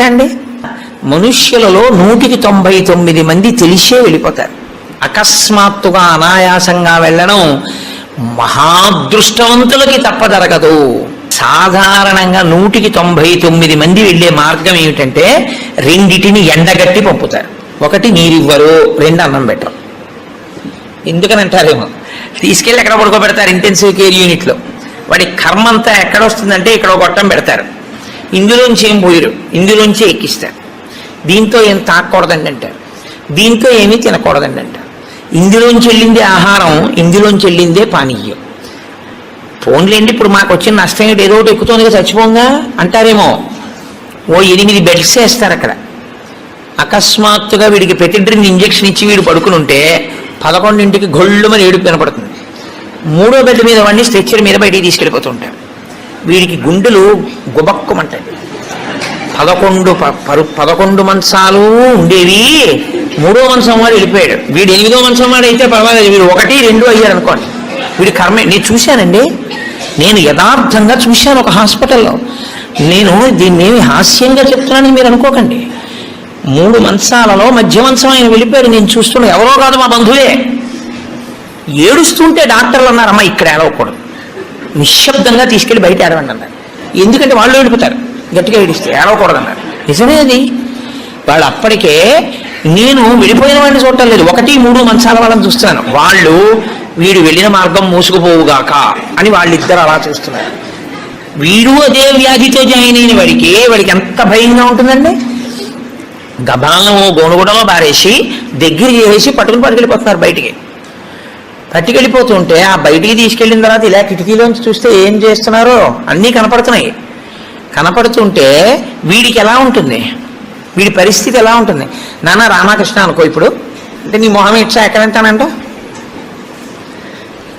అండి మనుష్యులలో నూటికి తొంభై తొమ్మిది మంది తెలిసే వెళ్ళిపోతారు. అకస్మాత్తుగా అనాయాసంగా వెళ్ళడం మహాదృష్టవంతులకి తప్ప జరగదు సాధారణంగా నూటికి తొంభై తొమ్మిది మంది వెళ్ళే మార్గం ఏమిటంటే రెండిటిని ఎండగట్టి పంపుతారు. ఒకటి నీరివ్వరు రెండు అన్నం పెట్టరు. ఎందుకని అంటారేమో తీసుకెళ్ళి ఎక్కడ పడుకోబెడతారు? ఇంటెన్సివ్ కేర్ యూనిట్లో వాడి కర్మ అంతా ఎక్కడ వస్తుందంటే ఇక్కడ గొట్టం పెడతారు. ఇందులోంచి ఏం పోయరు ఇందులోంచి ఎక్కిస్తారు. దీంతో ఏం తాకూడదండి అంటారు. దీంతో ఏమీ తినకూడదండి అంటారు. ఇందులోంచి వెళ్ళిందే ఆహారం ఇందులోంచి వెళ్ళిందే పానీయం. ఫోన్లేండి ఇప్పుడు మాకు వచ్చిన నష్టం ఏంటి? ఏదో ఒకటి ఎక్కుతోంది చచ్చిపోంగా? అంటారేమో. ఓ ఎనిమిది బెడ్స్ వేస్తారు అక్కడ. అకస్మాత్తుగా వీడికి పెతిడ్రిన్ ఇంజెక్షన్ ఇచ్చి వీడు పడుకుని ఉంటే పదకొండింటికి గొళ్ళుమని ఏడుపు కనపడుతుంది మూడో బెడ్ మీద వాడిని స్ట్రెచ్చర్ మీద బయటికి తీసుకెళ్ళిపోతుంటారు వీడికి గుండెలు గుబక్కుమంటాయి. పదకొండు ప- పరు పదకొండు మంచాలు ఉండేవి. మూడో మంచం వాడు వెళ్ళిపోయాడు. వీడు ఎనిమిదో మంచం వాడు అయితే పర్వాలేదు. వీడు ఒకటి రెండు అయ్యారు అనుకోండి. వీడి కర్మే నేను చూశానండి. నేను యథార్థంగా చూశాను ఒక హాస్పిటల్లో. నేను దీన్ని ఏమి హాస్యంగా చెప్తున్నానని మీరు అనుకోకండి. మూడు మంచాలలో మధ్య మంచం ఆయన వెళ్ళిపోయాడు. నేను చూస్తున్నా ఎవరో కాదు మా బంధువే. ఏడుస్తుంటే డాక్టర్లు అన్నారమ్మా ఇక్కడ ఏడవకూడదు నిశ్శబ్దంగా తీసుకెళ్ళి బయట ఏడవండి అన్నారు. ఎందుకంటే వాళ్ళు ఏడుపుతారు. గట్టిగా ఏడిస్తే ఏడవకూడదన్నారు నిజమే అది. వాళ్ళు అప్పటికే నేను వెళ్ళిపోయిన వాడిని చూడటం లేదు. ఒకటి మూడు మంచాల వాళ్ళని చూస్తున్నాను వాళ్ళు వీడు వెళ్ళిన మార్గం మూసుకుపోవుగాక అని వాళ్ళిద్దరు అలా చూస్తున్నారు. వీడు అదే వ్యాధితో జాయిన్ అయిన వాడికి వాడికి ఎంత భయంగా ఉంటుందండి? గబాలను గోనుగుడలో బారేసి దగ్గర చేసి పట్టుకుని పట్టుకెళ్ళిపోతున్నారు బయటికి. పట్టుకెళ్ళిపోతుంటే ఆ బయటికి తీసుకెళ్ళిన తర్వాత ఇలా కిటికీలోంచి చూస్తే ఏం చేస్తున్నారో? అన్నీ కనపడుతున్నాయి. కనపడుతుంటే వీడికి ఎలా ఉంటుంది? వీడి పరిస్థితి ఎలా ఉంటుంది? నాన్న రామకృష్ణ అనుకో ఇప్పుడు. అంటే నీ మొహం ఇచ్చా ఎక్కడంటానంట?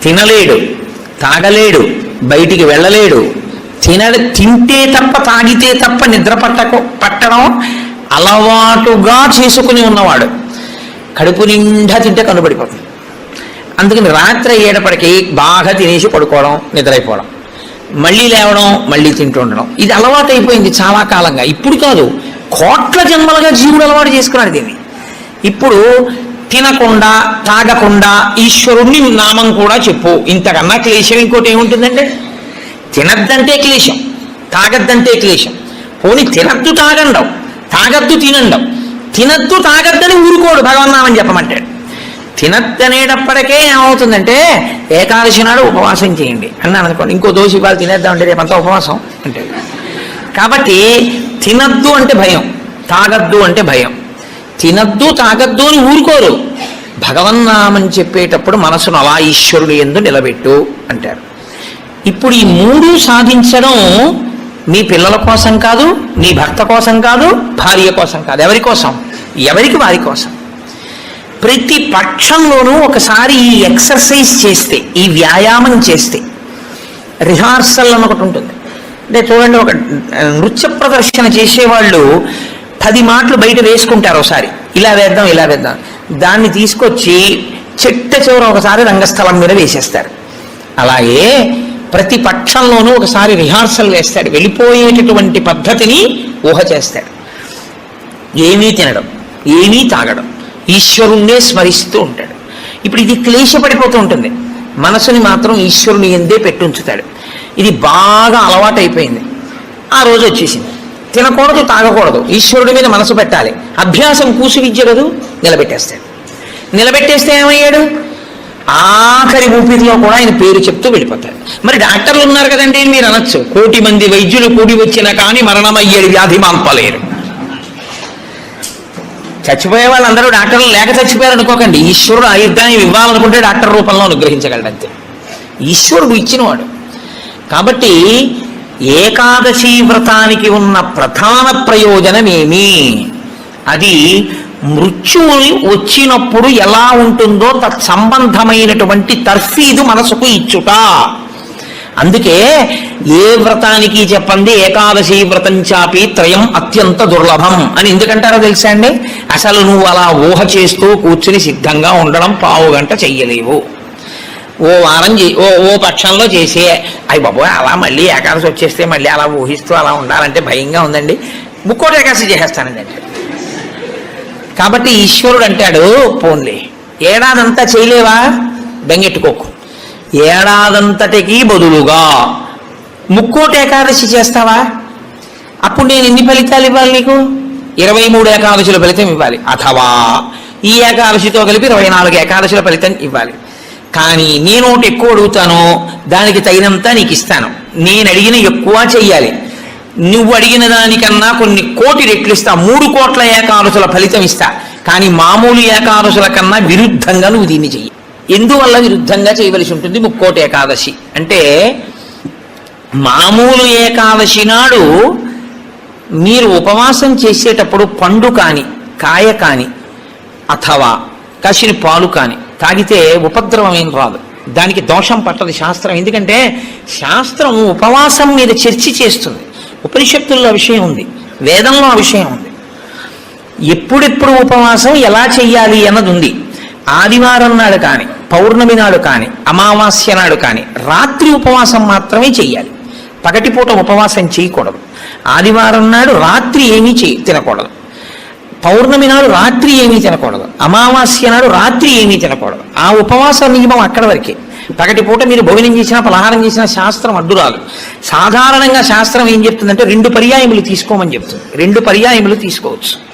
తినలేడు తాగలేడు బయటికి వెళ్ళలేడు. తిన తింటే తప్ప తాగితే తప్ప నిద్ర పట్టకు పట్టడం అలవాటుగా చేసుకుని ఉన్నవాడు. కడుపు నిండా తింటే కనుబడిపోతుంది. అందుకని రాత్రి అయ్యేటప్పటికి బాగా తినేసి పడుకోవడం నిద్రైపోవడం. మళ్ళీ లేవడం మళ్ళీ తింటూ ఉండడం. ఇది అలవాటు అయిపోయింది చాలా కాలంగా. ఇప్పుడు కాదు కోట్ల జన్మలుగా జీవుడు అలవాటు చేసుకున్నాడు దీన్ని. ఇప్పుడు తినకుండా తాగకుండా ఈశ్వరుణ్ణి నామం కూడా చెప్పు. ఇంతకన్నా క్లేశం ఇంకోటి ఏముంటుందండి? తినద్దంటే క్లేశం తాగద్దంటే క్లేశం. పోనీ తినద్దు తాగండం తాగద్దు తినండం తినద్దు తాగద్దని ఊరుకోడు భగవన్నామని చెప్పమంటాడు. తినద్దనేటప్పటికే ఏమవుతుందంటే ఏకాదశి నాడు ఉపవాసం చేయండి. అన్నాను అనుకోండి ఇంకో దోశ ఇవాళ తినేద్దామంటే రేపంతా ఉపవాసం అంటే కాబట్టి తినద్దు అంటే భయం తాగద్దు అంటే భయం. తినద్దు తాగద్దు అని ఊరుకోరు. భగవన్నామని చెప్పేటప్పుడు మనసును అలా ఈశ్వరుడు ఎందు నిలబెట్టు అంటారు. ఇప్పుడు ఈ మూడు సాధించడం నీ పిల్లల కోసం కాదు నీ భర్త కోసం కాదు భార్య కోసం కాదు. ఎవరి కోసం? ఎవరికి వారి కోసం? ప్రతి పక్షంలోనూ ఒకసారి ఈ ఎక్సర్సైజ్ చేస్తే ఈ వ్యాయామం చేస్తే రిహార్సల్ అని ఒకటి ఉంటుంది. అంటే చూడండి ఒక నృత్య ప్రదర్శన చేసేవాళ్ళు పది మాటలు బయట వేసుకుంటారు ఒకసారి. ఇలా వేద్దాం ఇలా వేద్దాం. దాన్ని తీసుకొచ్చి చెట్ట చివర ఒకసారి రంగస్థలం మీద వేసేస్తారు. అలాగే ప్రతి పక్షంలోనూ ఒకసారి రిహార్సల్ వేస్తాడు. వెళ్ళిపోయేటటువంటి పద్ధతిని ఊహ చేస్తాడు. ఏమీ తినడం ఏమీ తాగడం. ఈశ్వరుణ్ణే స్మరిస్తూ ఉంటాడు. ఇప్పుడు ఇది క్లేశపడిపోతూ ఉంటుంది. మనసుని మాత్రం ఈశ్వరుని ఎందే పెట్టుంచుతాడు. ఇది బాగా అలవాటైపోయింది. ఆ రోజు వచ్చేసింది. తినకూడదు తాగకూడదు. ఈశ్వరుడి మీద మనసు పెట్టాలి. అభ్యాసం కూసి విద్య కదూ నిలబెట్టేస్తాడు. నిలబెట్టేస్తే ఏమయ్యాడు? ఆఖరి ఊపిరిలో కూడా ఆయన పేరు చెప్తూ వెళ్ళిపోతాడు. మరి డాక్టర్లు ఉన్నారు కదండి మీరు అనొచ్చు. కోటి మంది వైద్యులు కూడి వచ్చినా కానీ మరణమయ్యేది వ్యాధి మాంపలేరు. చచ్చిపోయే వాళ్ళందరూ డాక్టర్లు లేక చచ్చిపోయారు అనుకోకండి. ఈశ్వరుడు ఆయుర్దాన్ని ఇవ్వాలనుకుంటే డాక్టర్ రూపంలో అనుగ్రహించగలడు అంతే ఈశ్వరుడు ఇచ్చినవాడు. కాబట్టి ఏకాదశి వ్రతానికి ఉన్న ప్రధాన ప్రయోజనమేమి? అది మృత్యువు వచ్చినప్పుడు ఎలా ఉంటుందో తత్సంబంధమైనటువంటి తర్ఫీదు మనసుకు ఇచ్చుట. అందుకే ఏ వ్రతానికి చెప్పండి ఏకాదశి వ్రతం చాపి త్రయం అత్యంత దుర్లభం అని ఎందుకంటారో తెలుసా అండి? అసలు నువ్వు అలా ఊహ చేస్తూ కూర్చుని సిద్ధంగా ఉండడం పావు గంట చెయ్యలేవు. ఓ వారం చే ఓ ఓ పక్షంలో చేసే. అయ్యి బాబోయ్ అలా మళ్ళీ ఏకాదశి వచ్చేస్తే మళ్ళీ అలా ఊహిస్తూ అలా ఉండాలంటే భయంగా ఉందండి. ముక్కోటి ఏకాదశి చేసేస్తానండి. అంటే కాబట్టి ఈశ్వరుడు అంటాడు పోన్లే. ఏడాదంతా చేయలేవా? బెంగెట్టుకోకు. ఏడాదంతటికి బదులుగా ముక్కోటి ఏకాదశి చేస్తావా? అప్పుడు నేను ఎన్ని ఫలితాలు ఇవ్వాలి నీకు? ఇరవై మూడు ఏకాదశుల ఫలితం ఇవ్వాలి. అథవా ఈ ఏకాదశితో కలిపి ఇరవై నాలుగు ఏకాదశుల ఫలితం ఇవ్వాలి. కానీ నేను ఒకటి ఎక్కువ అడుగుతాను దానికి తగినంత నీకు ఇస్తాను. నేను అడిగిన ఎక్కువ చెయ్యాలి. నువ్వు అడిగిన దానికన్నా కొన్ని కోటి రెట్లు ఇస్తా. మూడు కోట్ల ఏకాదశుల ఫలితం ఇస్తా. కానీ మామూలు ఏకాదశుల కన్నా విరుద్ధంగా నువ్వు దీన్ని చెయ్యి. ఎందువల్ల విరుద్ధంగా చేయవలసి ఉంటుంది ముక్కోటి ఏకాదశి. అంటే మామూలు ఏకాదశి నాడు మీరు ఉపవాసం చేసేటప్పుడు పండు కాని కాయ కాని అథవా కాసిన పాలు కాని తాగితే ఉపద్రవం ఏం రాదు. దానికి దోషం పట్టదు శాస్త్రం. ఎందుకంటే శాస్త్రం ఉపవాసం మీద చర్చ చేస్తుంది. ఉపనిషత్తుల్లో విషయం ఉంది. వేదంలో విషయం ఉంది. ఎప్పుడెప్పుడు ఉపవాసం ఎలా చెయ్యాలి అన్నది ఉంది. ఆదివారం నాడు కానీ పౌర్ణమి నాడు కానీ అమావాస్య నాడు కానీ రాత్రి ఉపవాసం మాత్రమే చెయ్యాలి. పగటిపూట ఉపవాసం చేయకూడదు. ఆదివారం నాడు రాత్రి ఏమీ చే తినకూడదు. పౌర్ణమి నాడు రాత్రి ఏమీ తినకూడదు. అమావాస్య నాడు రాత్రి ఏమీ తినకూడదు. ఆ ఉపవాస నియమం అక్కడ వరకే. పగటిపూట మీరు భోజనం చేసినా పలహారం చేసినా శాస్త్రం అడ్డురాదు. సాధారణంగా శాస్త్రం ఏం చెప్తుందంటే రెండు పర్యాయములు తీసుకోమని చెప్తుంది. రెండు పర్యాయములు తీసుకోవచ్చు.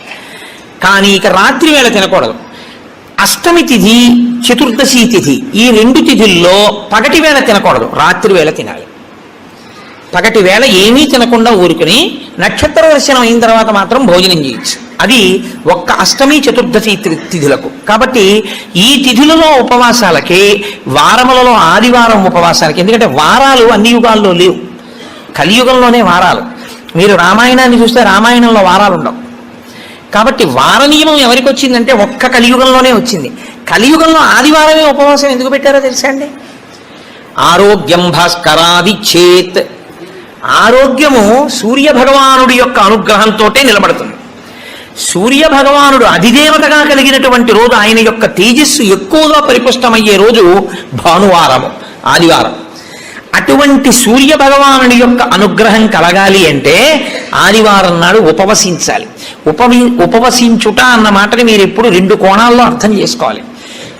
కానీ ఇక రాత్రి వేళ తినకూడదు. అష్టమి తిథి చతుర్దశి తిథి ఈ రెండు తిథుల్లో పగటి వేళ తినకూడదు. రాత్రి వేళ తినాలి. పగటి వేళ ఏమీ తినకుండా ఊరుకుని నక్షత్ర దర్శనం అయిన తర్వాత మాత్రం భోజనం చేయొచ్చు. అది ఒక్క అష్టమి చతుర్దశి తిథులకు. కాబట్టి ఈ తిథులలో ఉపవాసాలకి వారములలో ఆదివారం ఉపవాసాలకి. ఎందుకంటే వారాలు అన్ని యుగాల్లో లేవు. కలియుగంలోనే వారాలు. మీరు రామాయణాన్ని చూస్తే రామాయణంలో వారాలు ఉండవు కాబట్టి వార నియమం ఎవరికి వచ్చిందంటే ఒక్క కలియుగంలోనే వచ్చింది. కలియుగంలో ఆదివారమే ఉపవాసం ఎందుకు పెట్టారో తెలుసా అండి? ఆరోగ్యం భాస్కరాది చేత్ ఆరోగ్యము సూర్య భగవానుడి యొక్క అనుగ్రహంతోటే నిలబడుతుంది. సూర్య భగవానుడు అధిదేవతగా కలిగినటువంటి రోజు ఆయన యొక్క తేజస్సు ఎక్కువగా పరిపుష్టమయ్యే రోజు భానువారము ఆదివారం. అటువంటి సూర్య భగవానుడి యొక్క అనుగ్రహం కలగాలి అంటే ఆదివారం నాడు ఉపవసించాలి. ఉపవి ఉపవసించుట అన్న మాటని మీరు ఎప్పుడు రెండు కోణాల్లో అర్థం చేసుకోవాలి.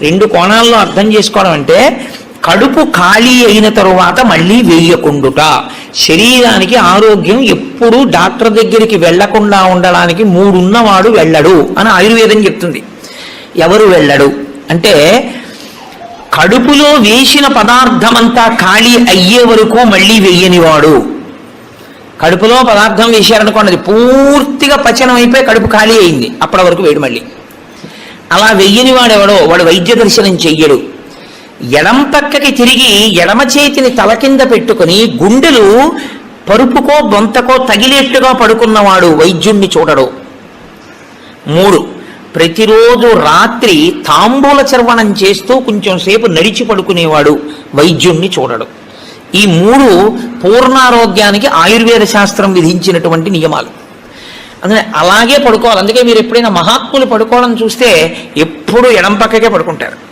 రెండు కోణాల్లో అర్థం చేసుకోవడం అంటే కడుపు ఖాళీ అయిన తరువాత మళ్ళీ వేయకుండుట. శరీరానికి ఆరోగ్యం ఎప్పుడూ డాక్టర్ దగ్గరికి వెళ్ళకుండా ఉండడానికి మూడున్నవాడు వెళ్ళడు అని ఆయుర్వేదం చెప్తుంది. ఎవరు వెళ్ళడు? అంటే కడుపులో వేసిన పదార్థమంతా ఖాళీ అయ్యే వరకు మళ్ళీ వెయ్యనివాడు కడుపులో పదార్థం వేశారనుకోండి అది పూర్తిగా పచనం అయిపోయి కడుపు ఖాళీ అయింది. అప్పటి వరకు వేడు మళ్ళీ. అలా వెయ్యని వాడెవడో వాడు వైద్య దర్శనం చెయ్యడు. ఎడం పక్కకి తిరిగి ఎడమ చేతిని తల కింద పెట్టుకుని గుండెలు పరుపుకో బొంతకో తగిలేట్టుగా పడుకున్నవాడు వైద్యుణ్ణి చూడడు. మూడు ప్రతిరోజు రాత్రి తాంబూల చర్వణం చేస్తూ కొంచెం సేపు నడిచి పడుకునేవాడు వైద్యుణ్ణి చూడడు. ఈ మూడు పూర్ణారోగ్యానికి ఆయుర్వేద శాస్త్రం విధించినటువంటి నియమాలు. అందుకని అలాగే పడుకోవాలి. అందుకే మీరు ఎప్పుడైనా మహాత్ములు పడుకోవడం చూస్తే ఎప్పుడు ఎడం పక్కకే పడుకుంటారు.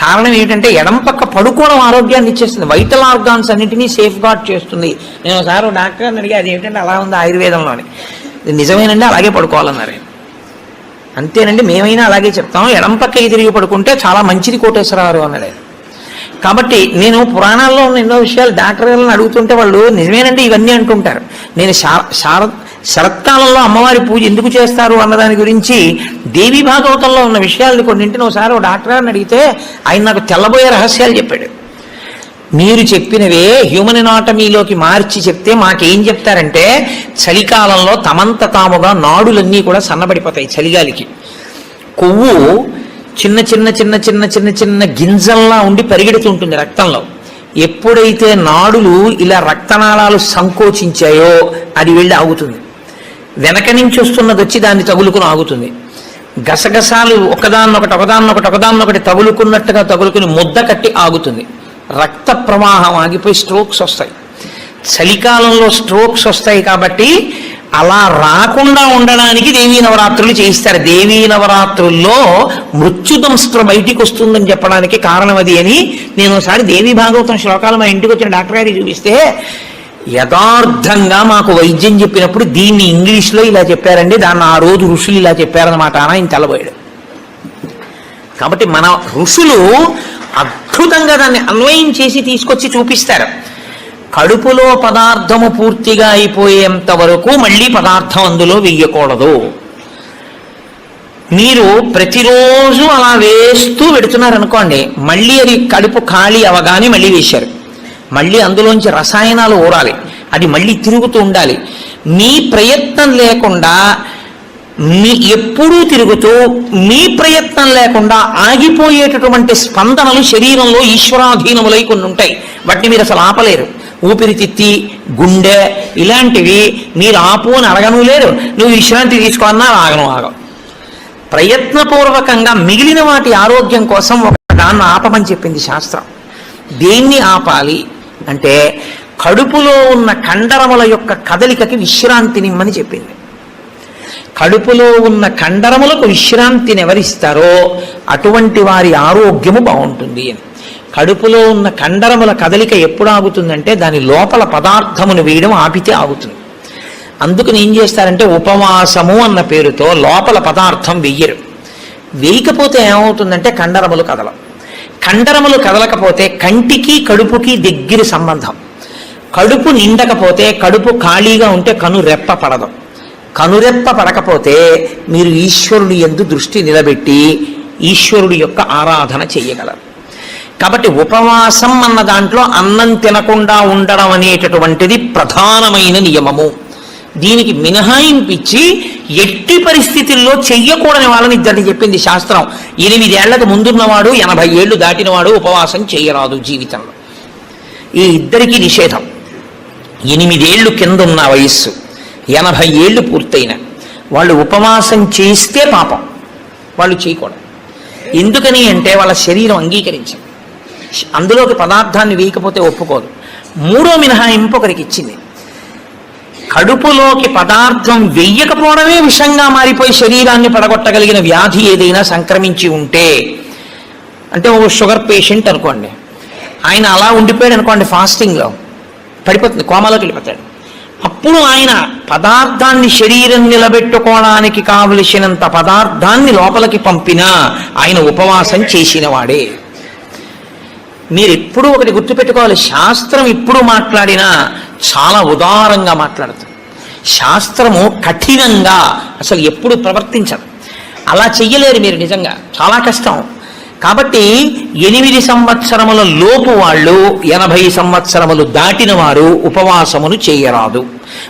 కారణం ఏంటంటే ఎడం పక్క పడుకోవడం ఆరోగ్యాన్ని ఇచ్చేస్తుంది. వైటల్ ఆర్గాన్స్ అన్నింటినీ సేఫ్ గార్డ్ చేస్తుంది. నేను ఒకసారి డాక్టర్ డాక్టర్ని అడిగి అది ఏంటంటే అలా ఉంది ఆయుర్వేదంలోని ఇది నిజమేనండి అలాగే పడుకోవాలన్నారు అంతేనండి మేమైనా అలాగే చెప్తాం. ఎడం పక్క తిరిగి పడుకుంటే చాలా మంచిది కోటేశ్వరరావు అన్నది కాబట్టి నేను పురాణాల్లో ఉన్న ఎన్నో విషయాలు డాక్టర్లను అడుగుతుంటే వాళ్ళు నిజమేనండి ఇవన్నీ అంటుంటారు. నేను శార శరత్కాలంలో అమ్మవారి పూజ ఎందుకు చేస్తారు అన్నదాని గురించి దేవి భాగవతంలో ఉన్న విషయాలు కొన్నింటిని ఒకసారి ఒక డాక్టర్ గారిని అడిగితే ఆయన నాకు తెల్లబోయే రహస్యాలు చెప్పాడు. మీరు చెప్పినవే హ్యూమన్ ఎనాటమీలోకి మార్చి చెప్తే మాకేం చెప్తారంటే చలికాలంలో తమంత తాముగా నాడులన్నీ కూడా సన్నబడిపోతాయి చలిగాలికి. కొవ్వు చిన్న చిన్న చిన్న చిన్న చిన్న చిన్న గింజల్లా ఉండి పరిగెడుతుంటుంది రక్తంలో. ఎప్పుడైతే నాడులు ఇలా రక్తనాళాలు సంకోచించాయో అది వెళ్ళి ఆగుతుంది. వెనక నుంచి వస్తున్నది వచ్చి దాన్ని తగులుకుని ఆగుతుంది. గసగసాలు ఒకదాన్నొకటి ఒకదాన్నొకటి ఒకదాన్నొకటి తగులుకున్నట్టుగా తగులుకుని ముద్ద కట్టి ఆగుతుంది. రక్త ప్రవాహం ఆగిపోయి స్ట్రోక్స్ వస్తాయి. చలికాలంలో స్ట్రోక్స్ వస్తాయి కాబట్టి అలా రాకుండా ఉండడానికి దేవీ నవరాత్రులు చేయిస్తారు. దేవీ నవరాత్రుల్లో మృత్యుదంస్త్ర బయటికి వస్తుందని చెప్పడానికి కారణం అది అని నేను ఒకసారి దేవీ భాగవతం శ్లోకాలు మా ఇంటికి వచ్చిన డాక్టర్ గారికి చూపిస్తే యథార్థంగా మాకు వైద్యం చెప్పినప్పుడు దీన్ని ఇంగ్లీష్లో ఇలా చెప్పారండి దాన్ని ఆ రోజు ఋషులు ఇలా చెప్పారన్నమాట అని ఆయన తెల్లబోయాడు. కాబట్టి మన ఋషులు అద్భుతంగా దాన్ని అన్వయం చేసి తీసుకొచ్చి చూపిస్తారు. కడుపులో పదార్థము పూర్తిగా అయిపోయేంత వరకు మళ్ళీ పదార్థం అందులో వెయ్యకూడదు. మీరు ప్రతిరోజు అలా వేస్తూ పెడుతున్నారు అనుకోండి మళ్ళీ అది కడుపు ఖాళీ అవగానే మళ్ళీ వేశారు. మళ్ళీ అందులోంచి రసాయనాలు ఊరాలి. అది మళ్ళీ తిరుగుతూ ఉండాలి. మీ ప్రయత్నం లేకుండా మీ ఎప్పుడూ తిరుగుతూ మీ ప్రయత్నం లేకుండా ఆగిపోయేటటువంటి స్పందనలు శరీరంలో ఈశ్వరాధీనములై కొన్ని ఉంటాయి. వాటిని మీరు అసలు ఆపలేరు. ఊపిరితిత్తి గుండె ఇలాంటివి మీరు ఆపు అని అడగను లేరు. నువ్వు విశ్రాంతి తీసుకోవన్నా ఆగను ఆగం ప్రయత్నపూర్వకంగా మిగిలిన వాటి ఆరోగ్యం కోసం ఒక దాన్ని ఆపమని చెప్పింది శాస్త్రం. దేన్ని ఆపాలి అంటే కడుపులో ఉన్న కండరముల యొక్క కదలికకి విశ్రాంతినిమ్మని చెప్పింది. కడుపులో ఉన్న కండరములకు విశ్రాంతిని ఎవరిస్తారో అటువంటి వారి ఆరోగ్యము బాగుంటుంది అని. కడుపులో ఉన్న కండరముల కదలిక ఎప్పుడు ఆగుతుందంటే దాని లోపల పదార్థమును వేయడం ఆపితే ఆగుతుంది. అందుకని ఏం చేస్తారంటే ఉపవాసము అన్న పేరుతో లోపల పదార్థం వెయ్యరు వేయకపోతే ఏమవుతుందంటే కండరములు కదలం కండరములు కదలకపోతే కంటికి కడుపుకి దగ్గర సంబంధం. కడుపు నిండకపోతే కడుపు ఖాళీగా ఉంటే కను రెప్ప పడదు. కనురెప్ప పడకపోతే మీరు ఈశ్వరుడి ఎందు దృష్టి నిలబెట్టి ఈశ్వరుడి యొక్క ఆరాధన చేయగలరు. కాబట్టి ఉపవాసం అన్న దాంట్లో అన్నం తినకుండా ఉండడం అనేటటువంటిది ప్రధానమైన నియమము. దీనికి మినహాయింపిచ్చి ఎట్టి పరిస్థితుల్లో చెయ్యకూడని వాళ్ళని ఇద్దరిని చెప్పింది శాస్త్రం. ఎనిమిదేళ్ళకు ముందున్నవాడు ఎనభై ఏళ్ళు దాటినవాడు ఉపవాసం చేయరాదు జీవితంలో. ఈ ఇద్దరికి నిషేధం. ఎనిమిదేళ్ళు కింద ఉన్న వయస్సు ఎనభై ఏళ్ళు పూర్తయిన. వాళ్ళు ఉపవాసం చేస్తే పాపం. వాళ్ళు చేయకూడదు. ఎందుకని అంటే వాళ్ళ శరీరం అంగీకరించింది. అందులోకి పదార్థాన్ని వేయకపోతే ఒప్పుకోదు. మూడో మినహాయింపు ఒకరికి ఇచ్చింది. కడుపులోకి పదార్థం వెయ్యకపోవడమే విషంగా మారిపోయి శరీరాన్ని పడగొట్టగలిగిన వ్యాధి ఏదైనా సంక్రమించి ఉంటే అంటే ఓ షుగర్ పేషెంట్ అనుకోండి ఆయన అలా ఉండిపోయాడు అనుకోండి ఫాస్టింగ్లో పడిపోతుంది కోమలోకి వెళ్ళిపోతాడు. అప్పుడు ఆయన పదార్థాన్ని శరీరం నిలబెట్టుకోవడానికి కావలసినంత పదార్థాన్ని లోపలికి పంపినా ఆయన ఉపవాసం చేసినవాడే. మీరు ఎప్పుడూ ఒకటి గుర్తుపెట్టుకోవాలి. శాస్త్రం ఇప్పుడు మాట్లాడినా చాలా ఉదారంగా మాట్లాడుతుంది. శాస్త్రము కఠినంగా అసలు ఎప్పుడు ప్రవర్తించదు. అలా చెయ్యలేరు మీరు నిజంగా. చాలా కష్టం. కాబట్టి ఎనిమిది సంవత్సరముల లోపు వాళ్ళు ఎనభై సంవత్సరములు దాటిన వారు ఉపవాసమును చేయరాదు.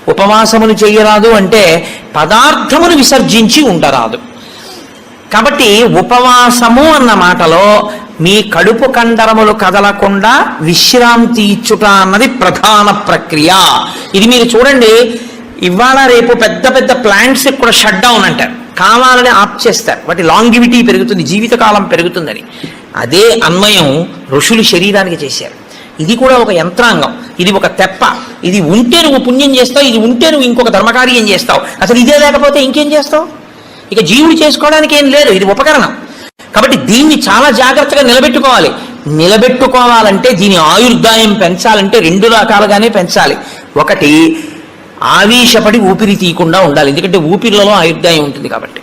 ఉపవాసమును చేయరాదు అంటే పదార్థమును విసర్జించి ఉండరాదు. కాబట్టి ఉపవాసము అన్న మాటలో మీ కడుపు కండరములు కదలకుండా విశ్రాంతి ఇచ్చుట అన్నది ప్రధాన ప్రక్రియ. ఇది మీరు చూడండి ఇవాళ రేపు పెద్ద పెద్ద ప్లాంట్స్ కూడా షట్ డౌన్ అంటారు కావాలని ఆప్ చేస్తారు. వాటి లాంగివిటీ పెరుగుతుంది జీవితకాలం పెరుగుతుందని. అదే అన్వయం ఋషులు శరీరానికి చేశారు. ఇది కూడా ఒక యంత్రాంగం. ఇది ఒక తెప్ప. ఇది ఉంటే నువ్వు పుణ్యం చేస్తావు ఇది ఉంటే నువ్వు ఇంకొక ధర్మకార్యం చేస్తావు. అసలు ఇదే లేకపోతే ఇంకేం చేస్తావు? ఇక జీవుడు చేసుకోవడానికి ఏం లేదు ఇది ఉపకరణం. కాబట్టి దీన్ని చాలా జాగ్రత్తగా నిలబెట్టుకోవాలి. నిలబెట్టుకోవాలంటే దీని ఆయుర్దాయం పెంచాలంటే రెండు రకాలుగానే పెంచాలి. ఒకటి ఆవేశపడి ఊపిరి తీయకుండా ఉండాలి. ఎందుకంటే ఊపిరిలలో ఆయుర్దాయం ఉంటుంది కాబట్టి.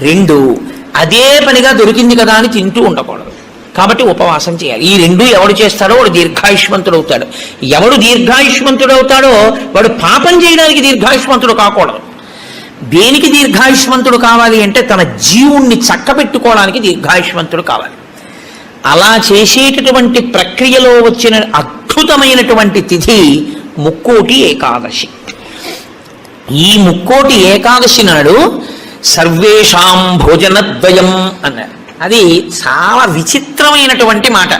రెండు అదే పనిగా దొరికింది కదా అని తింటూ ఉండకూడదు. కాబట్టి ఉపవాసం చేయాలి. ఈ రెండు ఎవడు చేస్తాడో వాడు దీర్ఘాయుష్మంతుడు అవుతాడు ఎవడు దీర్ఘాయుష్మంతుడు అవుతాడో వాడు పాపం చేయడానికి దీర్ఘాయుష్మంతుడు కాకూడదు. దేనికి దీర్ఘాయుష్మంతుడు కావాలి అంటే తన జీవుణ్ణి చక్కబెట్టుకోవడానికి దీర్ఘాయుష్మంతుడు కావాలి. అలా చేసేటటువంటి ప్రక్రియలో వచ్చిన అద్భుతమైనటువంటి తిథి ముక్కోటి ఏకాదశి. ఈ ముక్కోటి ఏకాదశి నాడు సర్వేషాం భోజనద్వయం అన్నారు. అది చాలా విచిత్రమైనటువంటి మాట.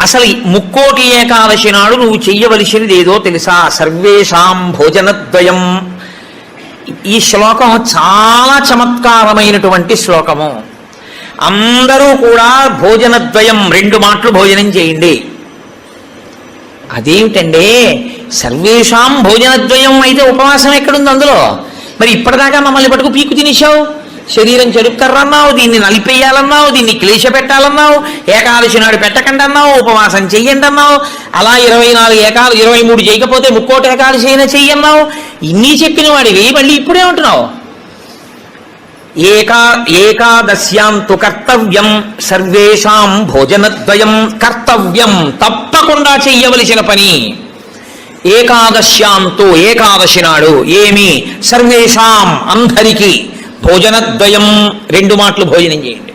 అసలు ముక్కోటి ఏకాదశి నాడు నువ్వు చెయ్యవలసినది ఏదో తెలుసా? సర్వేషాం భోజనద్వయం ఈ శ్లోకం చాలా చమత్కారమైనటువంటి శ్లోకము. అందరూ కూడా భోజనద్వయం రెండు మాటలు భోజనం చేయండి. అదేమిటండి సర్వేషాం భోజనద్వయం అయితే ఉపవాసం ఎక్కడుంది అందులో? మరి ఇప్పటిదాకా మమ్మల్ని పట్టుకు పీకు తినేశావు? శరీరం చెరుక్కర్రన్నావు దీన్ని నలిపేయాలన్నావు దీన్ని క్లేశ పెట్టాలన్నావు ఏకాదశి నాడు పెట్టకండి అన్నావు ఉపవాసం చెయ్యండి అన్నావు అలా ఇరవై నాలుగు ఏకాలు ఇరవై మూడు చేయకపోతే ముక్కోటి ఏకాదశి అయినా చెయ్యన్నావు. ఇన్ని చెప్పిన వాడివి మళ్ళీ ఇప్పుడే ఉంటున్నావు ఏకా ఏకాదశ్యాం తు కర్తవ్యం సర్వేషాం భోజనద్వయం కర్తవ్యం తప్పకుండా చెయ్యవలసిన పని. ఏకాదశ్యాంతో ఏకాదశి నాడు ఏమి? సర్వేషాం అందరికీ. భోజనద్వయం రెండు మాటలు భోజనం చేయండి.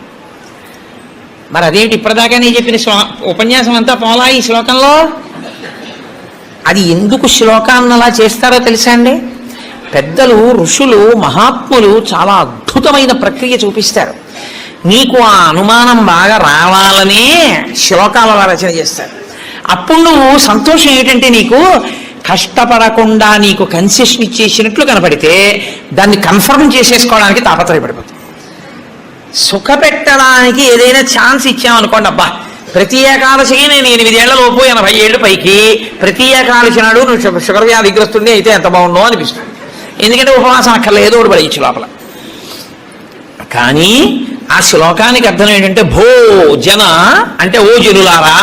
మరి అదేంటి ఇప్పటిదాకా నేను చెప్పిన శ్లో ఉపన్యాసం అంతా పోలా ఈ శ్లోకంలో? అది ఎందుకు శ్లోకాన్ని అలా చేస్తారో తెలుసా అండి? పెద్దలు ఋషులు మహాత్ములు చాలా అద్భుతమైన ప్రక్రియ చూపిస్తారు. నీకు ఆ అనుమానం బాగా రావాలనే శ్లోకాల రచన చేస్తారు. అప్పుడు నువ్వు సంతోషం ఏంటంటే నీకు కష్టపడకుండా నీకు కన్సెషన్ ఇచ్చేసినట్లు కనపడితే దాన్ని కన్ఫర్మ్ చేసేసుకోవడానికి తాపత్రయపడిపోతుంది సుఖపెట్టడానికి ఏదైనా ఛాన్స్ ఇచ్చామనుకోండి అబ్బా ప్రతి ఏకాదశికి నేను ఎనిమిదేళ్ళ లోపు ఎనభై ఏళ్ళు పైకి ప్రతి ఏకాదశి నాడు నువ్వు షుగర్ వ్యాధిగ్రస్తుడిని అయితే ఎంత బాగుండో అనిపిస్తుంది. ఎందుకంటే ఉపవాసం అక్కర్లేదు ఒకటి పడేయచ్చు లోపల. కానీ ఆ శ్లోకానికి అర్థం ఏంటంటే భో జన అంటే ఓ జనులారా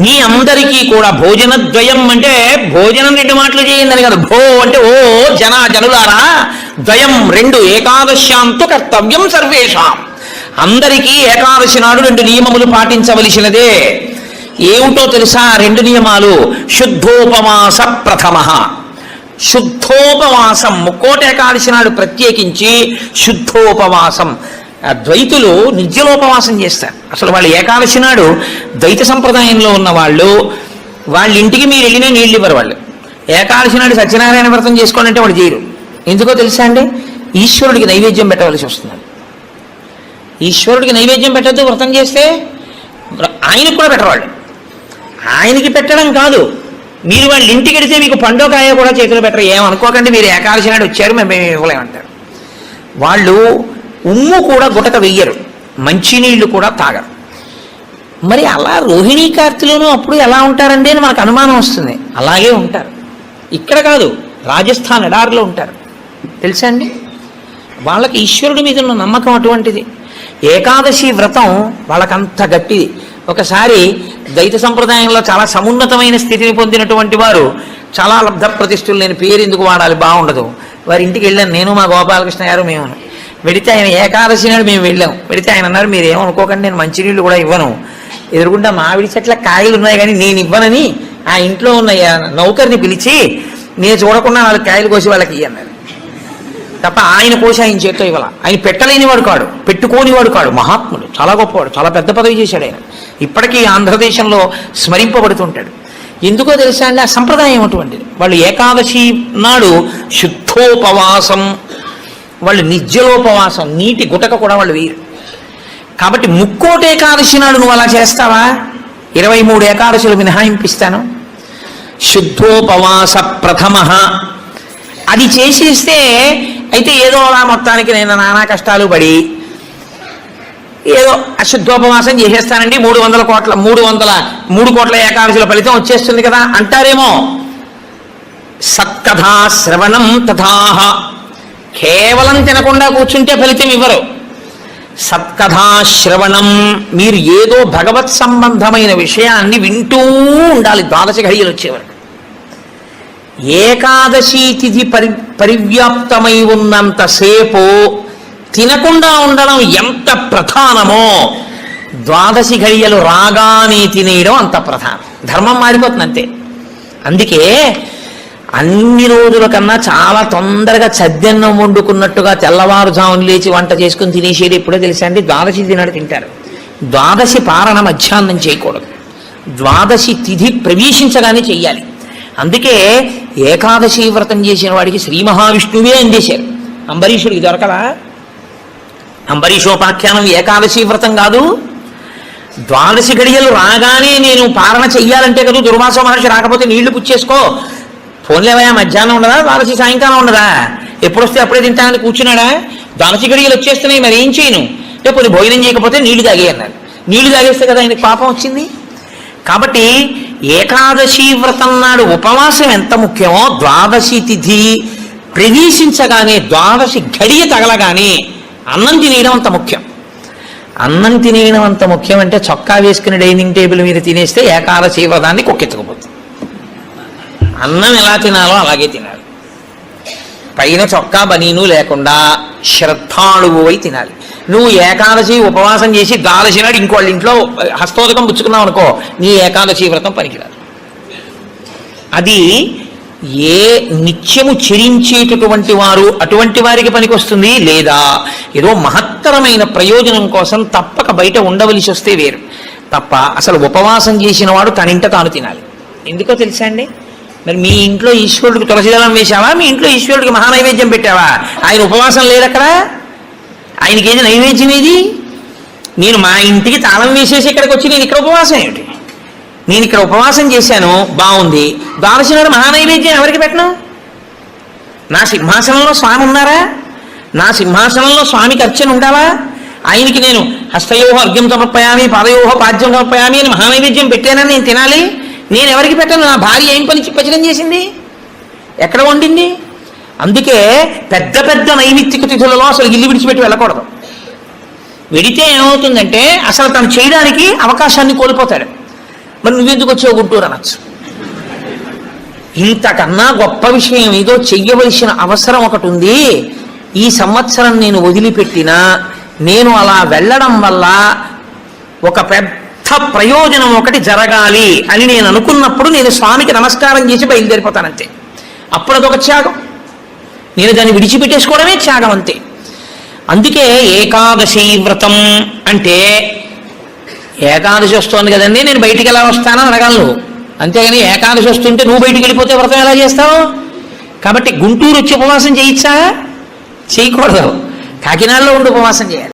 మీ అందరికీ కూడా భోజనద్వయం అంటే భోజనం రెండు మాటలు చేయండి కదా. భో అంటే ఓ జన జనులారా ద్వయం రెండు ఏకాదశ్యాంతో కర్తవ్యం సర్వేషాం. అందరికీ ఏకాదశి నాడు రెండు నియమములు పాటించవలసినదే. ఏమిటో తెలుసా? రెండు నియమాలు. శుద్ధోపవాస ప్రథమ. శుద్ధోపవాసం. ముక్కోట ఏకాదశి నాడు ప్రత్యేకించి శుద్ధోపవాసం. ద్వైతులు నిత్యలోపవాసం చేస్తారు. అసలు వాళ్ళు ఏకాదశి నాడు ద్వైత సంప్రదాయంలో ఉన్న వాళ్ళు వాళ్ళ ఇంటికి మీరు వెళ్ళినా నీళ్ళు ఇవ్వరు వాళ్ళు. ఏకాదశి నాడు సత్యనారాయణ వ్రతం చేసుకోండి అంటే వాళ్ళు చేయరు. ఎందుకో తెలుసా అండి? ఈశ్వరుడికి నైవేద్యం పెట్టవలసి వస్తుంది. ఈశ్వరుడికి నైవేద్యం పెట్టద్దు వ్రతం చేస్తే ఆయనకు కూడా పెట్టవాళ్ళు ఆయనకి పెట్టడం కాదు. మీరు వాళ్ళ ఇంటికి వెడితే మీకు పండో కూడా చేతులు పెట్టరు. ఏమనుకోకండి మీరు ఏకాదశి నాడు వచ్చారు మేము ఇవ్వలేమంటారు. వాళ్ళు ఉమ్ము కూడా గుటక వెయ్యరు. మంచినీళ్ళు కూడా తాగరు. మరి అలా రోహిణీ కార్తీలోనూ అప్పుడు ఎలా ఉంటారండి అని మనకు అనుమానం వస్తుంది. అలాగే ఉంటారు. ఇక్కడ కాదు రాజస్థాన్ ఎడారిలో ఉంటారు. తెలుసా అండి? వాళ్ళకి ఈశ్వరుడి మీద ఉన్న నమ్మకం అటువంటిది. ఏకాదశి వ్రతం వాళ్ళకంత గట్టిది. ఒకసారి దైత సంప్రదాయంలో చాలా సమున్నతమైన స్థితిని పొందినటువంటి వారు చాలా లబ్ధ ప్రతిష్ఠులు నేను పేరు ఎందుకు వాడాలి? బాగుండదు. వారి ఇంటికి వెళ్ళాను. నేను మా గోపాలకృష్ణ గారు మేము వెడితే ఆయన ఏకాదశి నాడు మేము వెళ్ళాం. వెడితే ఆయన అన్నారు మీరు ఏమనుకోకండి నేను మంచినీళ్ళు కూడా ఇవ్వను. ఎదురుగుండా మామిడి చెట్ల కాయలు ఉన్నాయి కానీ నేను ఇవ్వనని ఆ ఇంట్లో ఉన్న నౌకర్ని పిలిచి నేను చూడకుండా వాళ్ళకి కాయలు కోసి వాళ్ళకి ఇయ్యి అన్నారు. తప్ప ఆయన కోసి ఆయన చేత్తో ఇవ్వాల. ఆయన పెట్టలేనివాడు కాడు పెట్టుకోనివాడు కాడు మహాత్ముడు. చాలా గొప్పవాడు చాలా పెద్ద పదవి చేశాడు ఆయన. ఇప్పటికీ ఆంధ్రదేశంలో స్మరింపబడుతుంటాడు. ఎందుకో తెలుసా అండి ఆ సంప్రదాయం అటువంటిది. వాళ్ళు ఏకాదశి నాడు శుద్ధోపవాసం వాళ్ళు నిత్యలోపవాసం నీటి గుటక కూడా వాళ్ళు వేయరు. కాబట్టి ముక్కోటి ఏకాదశి నాడు నువ్వు అలా చేస్తావా? ఇరవై మూడు ఏకాదశులు మినహాయింపిస్తాను. శుద్ధోపవాస ప్రథమ. అది చేసేస్తే అయితే ఏదో అలా మొత్తానికి నేను నానా కష్టాలు పడి ఏదో అశుద్ధోపవాసం చేసేస్తానండి. మూడు వందల కోట్ల మూడు వందల మూడు కోట్ల ఏకాదశుల ఫలితం వచ్చేస్తుంది కదా అంటారేమో. సత్కథా శ్రవణం తథాహ. కేవలం తినకుండా కూర్చుంటే ఫలితం ఇవ్వరు. సత్కథా శ్రవణం. మీరు ఏదో భగవత్ సంబంధమైన విషయాన్ని వింటూ ఉండాలి. ద్వాదశ ఘడియలు వచ్చేవారు ఏకాదశి తిథి పరి పరివ్యాప్తమై ఉన్నంతసేపు తినకుండా ఉండడం ఎంత ప్రధానమో ద్వాదశి ఘడియలు రాగానే తినేయడం అంత ప్రధానం. ధర్మం మారిపోతుంది అంతే అందుకే అన్ని రోజుల కన్నా చాలా తొందరగా చద్దన్నం వండుకున్నట్టుగా తెల్లవారుజామున లేచి వంట చేసుకుని తినేసేది ఎప్పుడో తెలుసా అండి? ద్వాదశి తినాడు తింటారు. ద్వాదశి పారణ మధ్యాహ్నం చేయకూడదు. ద్వాదశి తిథి ప్రవేశించగానే చెయ్యాలి. అందుకే ఏకాదశి వ్రతం చేసిన వాడికి శ్రీ మహావిష్ణువే అందేశారు. అంబరీషుడికి దొరకదా? అంబరీషోపాఖ్యానం ఏకాదశి వ్రతం కాదు. ద్వాదశి గడియలు రాగానే నేను పారణ చెయ్యాలంటే కదా దుర్వాస మహర్షి రాకపోతే నీళ్ళు పుచ్చేసుకో. ఫోన్లేవయా మధ్యాహ్నం ఉండదా? ద్వాదశి సాయంకాలం ఉండదా? ఎప్పుడొస్తే అప్పుడే తింటానని కూర్చున్నాడా? ద్వాదశి గడియలు వచ్చేస్తున్నాయి మరి ఏం చేయను? రేపు కొన్ని భోజనం చేయకపోతే నీళ్ళు తాగే అన్నారు నీళ్ళు తాగేస్తే కదా ఆయనకి పాపం వచ్చింది? కాబట్టి ఏకాదశి వ్రతం నాడు ఉపవాసం ఎంత ముఖ్యమో ద్వాదశి తిథి ప్రవేశించగానే ద్వాదశి గడియ తగలగానే అన్నం తినేయడం అంత ముఖ్యం. అన్నం తినేయడం అంత ముఖ్యం అంటే చొక్కా వేసుకుని డైనింగ్ టేబుల్ మీద తినేస్తే ఏకాదశి వ్రతాన్ని కుక్కెత్తుకుపోతుంది. అన్నం ఎలా తినాలో అలాగే తినాలి. పైన చొక్కా బనీను లేకుండా శ్రద్ధాళువు అయి తినాలి. నువ్వు ఏకాదశి ఉపవాసం చేసి ద్వాదశి నాడు ఇంకోళ్ళ ఇంట్లో హస్తోదకం పుచ్చుకున్నావు అనుకో నీ ఏకాదశి వ్రతం పనికిరాదు. అది ఏ నిత్యము చెరించేటటువంటి వారు అటువంటి వారికి పనికొస్తుంది లేదా? ఏదో మహత్తరమైన ప్రయోజనం కోసం తప్పక బయట ఉండవలసి వస్తే వేరు. తప్ప అసలు ఉపవాసం చేసిన వాడు తనింట తాను తినాలి. ఎందుకో తెలుసా అండి? మరి మీ ఇంట్లో ఈశ్వరుడికి తులసిదళం వేశావా? మీ ఇంట్లో ఈశ్వరుడికి మహానైవేద్యం పెట్టావా? ఆయన ఉపవాసం లేదు అక్కడ? ఆయనకి ఏది నైవేద్యం ఏది? నేను మా ఇంటికి తాళం వేసేసి ఇక్కడికి వచ్చి నేను ఇక్కడ ఉపవాసం ఏమిటి? నేను ఇక్కడ ఉపవాసం చేశాను బాగుంది. ద్వాదశి మహానైవేద్యం ఎవరికి పెట్టను? నా సింహాసనంలో స్వామి ఉన్నారా? నా సింహాసనంలో స్వామికి అర్చన ఉండాలా ఆయనకి నేను హస్తయోహ అర్ఘ్యం సమర్పయామి పాదయోహ పాద్యం సమర్పయామి అని మహానైవేద్యం పెట్టానని నేను తినాలి? నేను ఎవరికి పెట్టను? నా భార్య ఏం పని పచనం చేసింది? ఎక్కడ వండింది? అందుకే పెద్ద పెద్ద నైమిత్తిక తిథులలో అసలు ఇల్లు విడిచిపెట్టి వెళ్ళకూడదు. వెడితే ఏమవుతుందంటే అసలు తను చేయడానికి అవకాశాన్ని కోల్పోతాడు. మరి నువ్వెందుకు వచ్చావు గుంటూరు అనొచ్చు. ఇంతకన్నా గొప్ప విషయం ఏదో చెయ్యవలసిన అవసరం ఒకటి ఉంది. ఈ సంవత్సరం నేను వదిలిపెట్టినా నేను అలా వెళ్ళడం వల్ల ఒక పెద్ద ప్రయోజనం ఒకటి జరగాలి అని నేను అనుకున్నప్పుడు నేను స్వామికి నమస్కారం చేసి బయలుదేరిపోతానంతే. అప్పుడు అదొక త్యాగం. నేను దాన్ని విడిచిపెట్టేసుకోవడమే త్యాగం అంతే. అందుకే ఏకాదశి వ్రతం అంటే ఏకాదశి వస్తోంది కదండి నేను బయటికి ఎలా వస్తానో అనగలను అంతేగాని ఏకాదశి వస్తుంటే నువ్వు బయటికి వెళ్ళిపోతే వ్రతం ఎలా చేస్తావు? కాబట్టి గుంటూరు వచ్చి ఉపవాసం చేయించా? చేయకూడదు. కాకినాడలో ఉండి ఉపవాసం చేయాలి.